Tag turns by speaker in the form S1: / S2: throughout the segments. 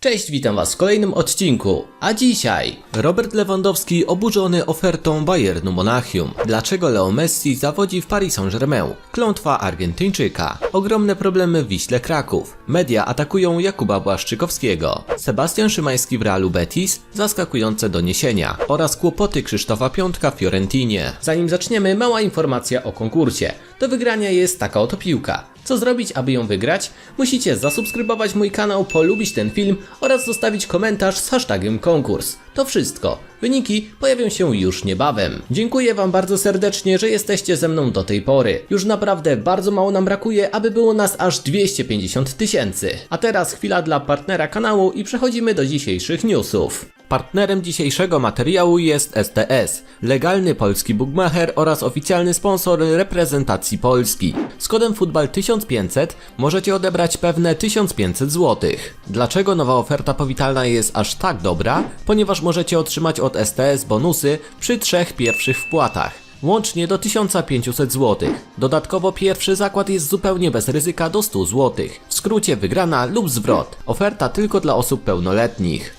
S1: Cześć, witam was w kolejnym odcinku. A dzisiaj Robert Lewandowski oburzony ofertą Bayernu Monachium. Dlaczego Leo Messi zawodzi w Paris Saint-Germain? Klątwa Argentyńczyka. Ogromne problemy w Wiśle Kraków. Media atakują Jakuba Błaszczykowskiego. Sebastian Szymański w Realu Betis. Zaskakujące doniesienia. Oraz kłopoty Krzysztofa Piątka w Fiorentinie. Zanim zaczniemy, mała informacja o konkursie. Do wygrania jest taka oto piłka. Co zrobić, aby ją wygrać? Musicie zasubskrybować mój kanał, polubić ten film oraz zostawić komentarz z hashtagiem konkurs. To wszystko. Wyniki pojawią się już niebawem. Dziękuję Wam bardzo serdecznie, że jesteście ze mną do tej pory. Już naprawdę bardzo mało nam brakuje, aby było nas aż 250 tysięcy. A teraz chwila dla partnera kanału i przechodzimy do dzisiejszych newsów. Partnerem dzisiejszego materiału jest STS, legalny polski bookmacher oraz oficjalny sponsor reprezentacji Polski. Z kodem futbal 1500 możecie odebrać pewne 1500 zł. Dlaczego nowa oferta powitalna jest aż tak dobra? Ponieważ możecie otrzymać od STS bonusy przy trzech pierwszych wpłatach łącznie do 1500 zł. Dodatkowo pierwszy zakład jest zupełnie bez ryzyka do 100 zł. W skrócie wygrana lub zwrot. Oferta tylko dla osób pełnoletnich.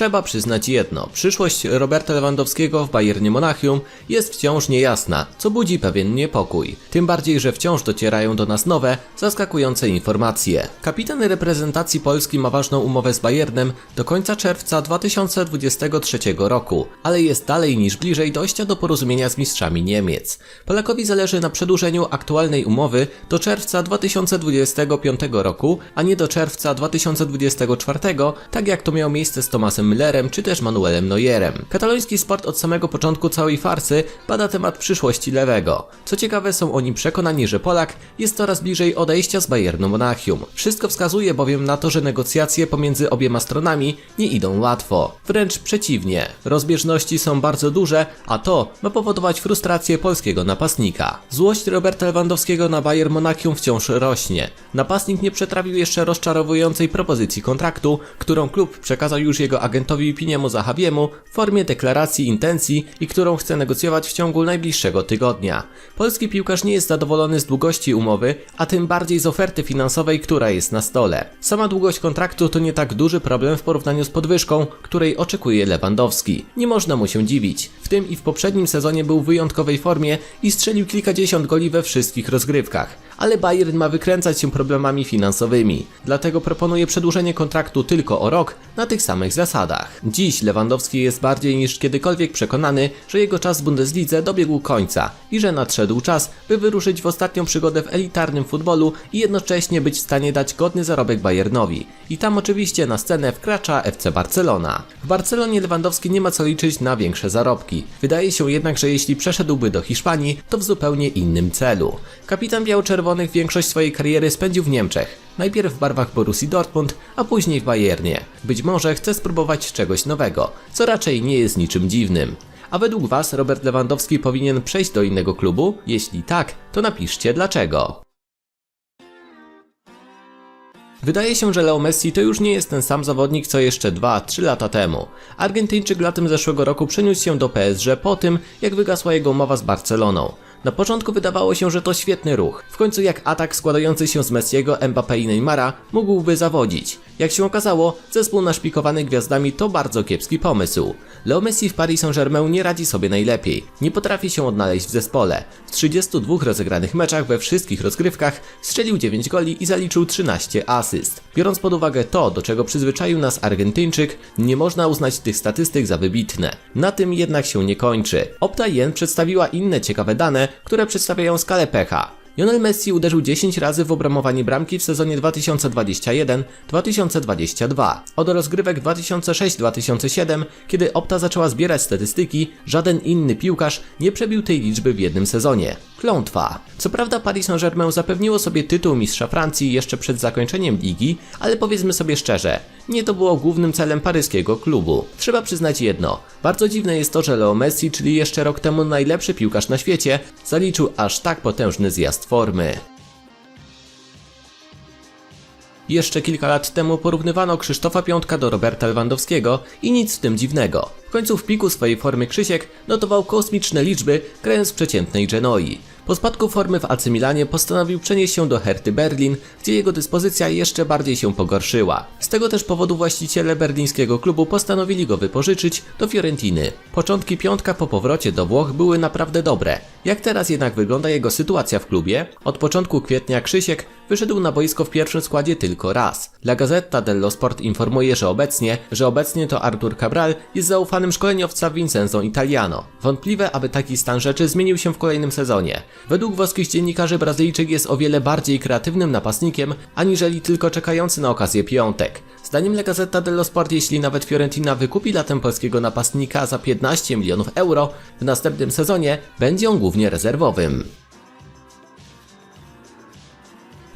S1: Trzeba przyznać jedno, przyszłość Roberta Lewandowskiego w Bayernie Monachium jest wciąż niejasna, co budzi pewien niepokój. Tym bardziej, że wciąż docierają do nas nowe, zaskakujące informacje. Kapitan reprezentacji Polski ma ważną umowę z Bayernem do końca czerwca 2023 roku, ale jest dalej niż bliżej dojścia do porozumienia z mistrzami Niemiec. Polakowi zależy na przedłużeniu aktualnej umowy do czerwca 2025 roku, a nie do czerwca 2024, tak jak to miało miejsce z Tomasem Müllerem czy też Manuelem Neuerem. Kataloński sport od samego początku całej farsy bada temat przyszłości lewego. Co ciekawe, są oni przekonani, że Polak jest coraz bliżej odejścia z Bayernu Monachium. Wszystko wskazuje bowiem na to, że negocjacje pomiędzy obiema stronami nie idą łatwo. Wręcz przeciwnie. Rozbieżności są bardzo duże, a to ma powodować frustrację polskiego napastnika. Złość Roberta Lewandowskiego na Bayern Monachium wciąż rośnie. Napastnik nie przetrawił jeszcze rozczarowującej propozycji kontraktu, którą klub przekazał już jego agentowi Piniemu Zahabiemu w formie deklaracji intencji i którą chce negocjować w ciągu najbliższego tygodnia. Polski piłkarz nie jest zadowolony z długości umowy, a tym bardziej z oferty finansowej, która jest na stole. Sama długość kontraktu to nie tak duży problem w porównaniu z podwyżką, której oczekuje Lewandowski. Nie można mu się dziwić. W tym i w poprzednim sezonie był w wyjątkowej formie i strzelił kilkadziesiąt goli we wszystkich rozgrywkach. Ale Bayern ma wykręcać się problemami finansowymi, dlatego proponuje przedłużenie kontraktu tylko o rok na tych samych zasadach. Dziś Lewandowski jest bardziej niż kiedykolwiek przekonany, że jego czas w Bundeslidze dobiegł końca i że nadszedł czas, by wyruszyć w ostatnią przygodę w elitarnym futbolu i jednocześnie być w stanie dać godny zarobek Bayernowi. I tam oczywiście na scenę wkracza FC Barcelona. W Barcelonie Lewandowski nie ma co liczyć na większe zarobki. Wydaje się jednak, że jeśli przeszedłby do Hiszpanii, to w zupełnie innym celu. Kapitan biało-czerwonych większość swojej kariery spędził w Niemczech. Najpierw w barwach Borussii Dortmund, a później w Bayernie. Być może chce spróbować czegoś nowego, co raczej nie jest niczym dziwnym. A według Was Robert Lewandowski powinien przejść do innego klubu? Jeśli tak, to napiszcie dlaczego. Wydaje się, że Leo Messi to już nie jest ten sam zawodnik co jeszcze 2-3 lata temu. Argentyńczyk latem zeszłego roku przeniósł się do PSG po tym, jak wygasła jego umowa z Barceloną. Na początku wydawało się, że to świetny ruch. W końcu jak atak składający się z Messiego, Mbappé i Neymara mógłby zawodzić. Jak się okazało, zespół naszpikowany gwiazdami to bardzo kiepski pomysł. Leo Messi w Paris Saint-Germain nie radzi sobie najlepiej. Nie potrafi się odnaleźć w zespole. W 32 rozegranych meczach we wszystkich rozgrywkach strzelił 9 goli i zaliczył 13 asyst. Biorąc pod uwagę to, do czego przyzwyczaił nas Argentyńczyk, nie można uznać tych statystyk za wybitne. Na tym jednak się nie kończy. Opta Yen przedstawiła inne ciekawe dane, które przedstawiają skalę pecha. Lionel Messi uderzył 10 razy w obramowanie bramki w sezonie 2021-2022. Od rozgrywek 2006-2007, kiedy Opta zaczęła zbierać statystyki, żaden inny piłkarz nie przebił tej liczby w jednym sezonie. Klątwa. Co prawda Paris Saint-Germain zapewniło sobie tytuł mistrza Francji jeszcze przed zakończeniem ligi, ale powiedzmy sobie szczerze, nie to było głównym celem paryskiego klubu. Trzeba przyznać jedno, bardzo dziwne jest to, że Leo Messi, czyli jeszcze rok temu najlepszy piłkarz na świecie, zaliczył aż tak potężny zjazd formy. Jeszcze kilka lat temu porównywano Krzysztofa Piątka do Roberta Lewandowskiego i nic w tym dziwnego. W końcu w piku swojej formy Krzysiek notował kosmiczne liczby, grając w przeciętnej Genoi. Po spadku formy w AC Milanie postanowił przenieść się do Herty Berlin, gdzie jego dyspozycja jeszcze bardziej się pogorszyła. Z tego też powodu właściciele berlińskiego klubu postanowili go wypożyczyć do Fiorentiny. Początki piątka po powrocie do Włoch były naprawdę dobre. Jak teraz jednak wygląda jego sytuacja w klubie? Od początku kwietnia Krzysiek wyszedł na boisko w pierwszym składzie tylko raz. La Gazzetta dello Sport informuje, że obecnie, że obecnie to Artur Cabral jest zaufanym szkoleniowca Vincenzo Italiano. Wątpliwe, aby taki stan rzeczy zmienił się w kolejnym sezonie. Według włoskich dziennikarzy Brazylijczyk jest o wiele bardziej kreatywnym napastnikiem, aniżeli tylko czekający na okazję piątek. Zdaniem La Gazzetta dello Sport, jeśli nawet Fiorentina wykupi latem polskiego napastnika za 15 milionów euro, w następnym sezonie będzie on głównie rezerwowym.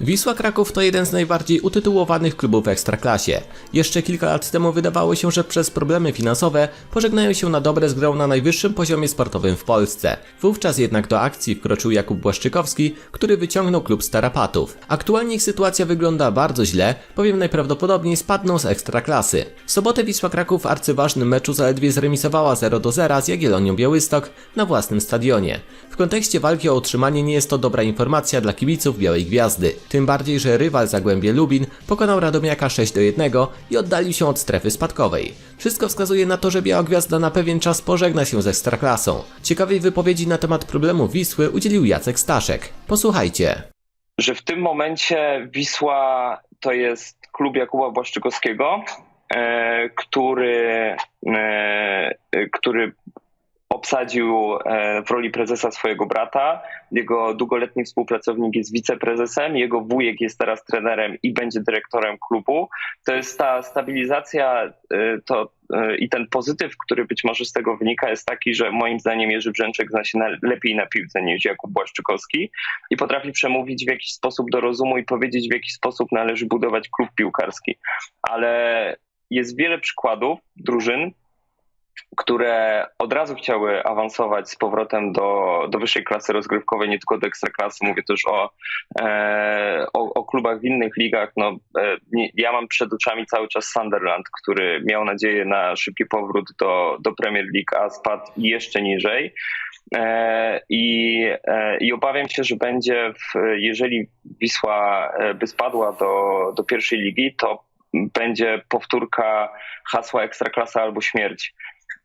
S1: Wisła Kraków to jeden z najbardziej utytułowanych klubów w Ekstraklasie. Jeszcze kilka lat temu wydawało się, że przez problemy finansowe pożegnają się na dobre z grą na najwyższym poziomie sportowym w Polsce. Wówczas jednak do akcji wkroczył Jakub Błaszczykowski, który wyciągnął klub z tarapatów. Aktualnie ich sytuacja wygląda bardzo źle, bowiem najprawdopodobniej spadną z Ekstraklasy. W sobotę Wisła Kraków w arcyważnym meczu zaledwie zremisowała 0 do 0 z Jagiellonią Białystok na własnym stadionie. W kontekście walki o utrzymanie nie jest to dobra informacja dla kibiców Białej Gwiazdy. Tym bardziej, że rywal Zagłębie Lubin pokonał Radomiaka 6 do 1 i oddalił się od strefy spadkowej. Wszystko wskazuje na to, że Biała Gwiazda na pewien czas pożegna się ze Ekstraklasą. Ciekawej wypowiedzi na temat problemu Wisły udzielił Jacek Staszek. Posłuchajcie.
S2: że w tym momencie Wisła to jest klub Jakuba Błaszczykowskiego, e, który, e, który obsadził e, w roli prezesa swojego brata. Jego długoletni współpracownik jest wiceprezesem, jego wujek jest teraz trenerem i będzie dyrektorem klubu. To jest ta stabilizacja e, to, e, i ten pozytyw, który być może z tego wynika, jest taki, że moim zdaniem Jerzy Brzęczek zna się na, lepiej na piłce niż Jakub Błaszczykowski i potrafi przemówić w jakiś sposób do rozumu i powiedzieć, w jaki sposób należy budować klub piłkarski. Ale jest wiele przykładów drużyn, które od razu chciały awansować z powrotem do, do wyższej klasy rozgrywkowej, nie tylko do ekstraklasy. Mówię też o, e, o, o klubach w innych ligach. No, e, ja mam przed oczami cały czas Sunderland, który miał nadzieję na szybki powrót do, do Premier League, a spadł jeszcze niżej. E, I, e, I obawiam się, że będzie, w, jeżeli Wisła e, by spadła do, do pierwszej ligi, to będzie powtórka hasła Ekstraklasa albo śmierć.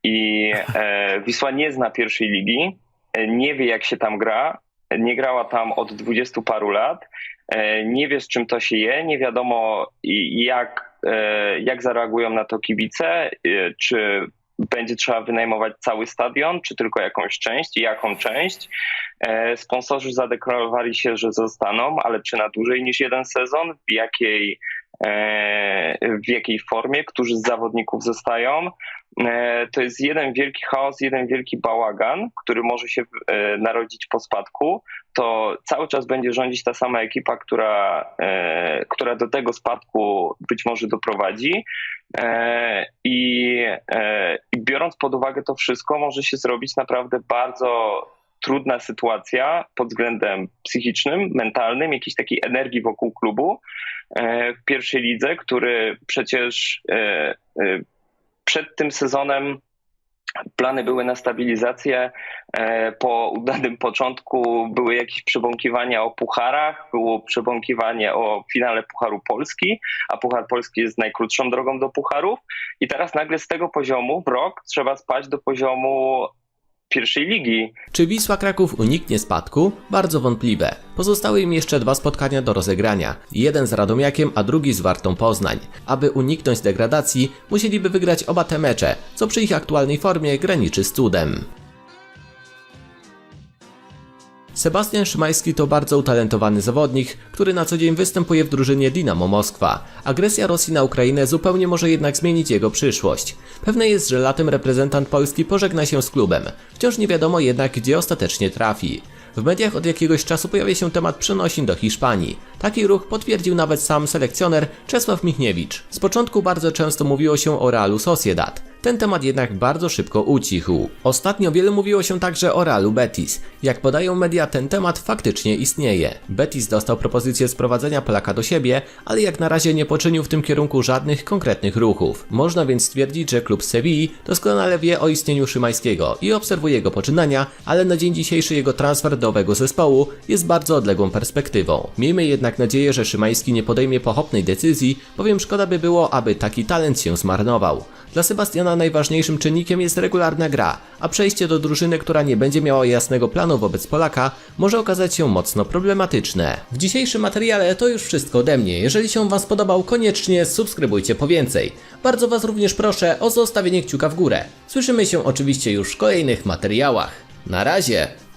S2: I e, Wisła nie zna pierwszej ligi, e, nie wie jak się tam gra, nie grała tam od dwudziestu paru lat, e, nie wie z czym to się je, nie wiadomo jak, e, jak zareagują na to kibice, e, czy będzie trzeba wynajmować cały stadion, czy tylko jakąś część i jaką część. E, Sponsorzy zadeklarowali się, że zostaną, ale czy na dłużej niż jeden sezon, w jakiej, w jakiej formie, którzy z zawodników zostają. E, To jest jeden wielki chaos, jeden wielki bałagan, który może się e, narodzić po spadku. To cały czas będzie rządzić ta sama ekipa, która, e, która do tego spadku być może doprowadzi. E, I, e, I biorąc pod uwagę to wszystko, może się zrobić naprawdę bardzo trudna sytuacja pod względem psychicznym, mentalnym, jakiejś takiej energii wokół klubu e, w pierwszej lidze, który przecież e, e, przed tym sezonem plany były na stabilizację. Po udanym początku były jakieś przebąkiwania o pucharach, było przebąkiwanie o finale Pucharu Polski, a Puchar Polski jest najkrótszą drogą do pucharów. I teraz nagle z tego poziomu w rok trzeba spać do poziomu pierwszej ligi.
S1: Czy Wisła Kraków uniknie spadku? Bardzo wątpliwe. Pozostały im jeszcze dwa spotkania do rozegrania. Jeden z Radomiakiem, a drugi z Wartą Poznań. Aby uniknąć degradacji, musieliby wygrać oba te mecze, co przy ich aktualnej formie graniczy z cudem. Sebastian Szymański to bardzo utalentowany zawodnik, który na co dzień występuje w drużynie Dinamo Moskwa. Agresja Rosji na Ukrainę zupełnie może jednak zmienić jego przyszłość. Pewne jest, że latem reprezentant Polski pożegna się z klubem. Wciąż nie wiadomo jednak, gdzie ostatecznie trafi. W mediach od jakiegoś czasu pojawia się temat przenosin do Hiszpanii. Taki ruch potwierdził nawet sam selekcjoner Czesław Michniewicz. Z początku bardzo często mówiło się o Realu Sociedad. Ten temat jednak bardzo szybko ucichł. Ostatnio wiele mówiło się także o Realu Betis. Jak podają media, ten temat faktycznie istnieje. Betis dostał propozycję sprowadzenia Polaka do siebie, ale jak na razie nie poczynił w tym kierunku żadnych konkretnych ruchów. Można więc stwierdzić, że klub Sewilli doskonale wie o istnieniu Szymańskiego i obserwuje jego poczynania, ale na dzień dzisiejszy jego transfer do owego zespołu jest bardzo odległą perspektywą. Miejmy jednak nadzieję, że Szymański nie podejmie pochopnej decyzji, bowiem szkoda by było, aby taki talent się zmarnował. Dla Sebastiana najważniejszym czynnikiem jest regularna gra, a przejście do drużyny, która nie będzie miała jasnego planu wobec Polaka, może okazać się mocno problematyczne. W dzisiejszym materiale to już wszystko ode mnie. Jeżeli się Wam spodobał, koniecznie subskrybujcie po więcej. Bardzo Was również proszę o zostawienie kciuka w górę. Słyszymy się oczywiście już w kolejnych materiałach. Na razie!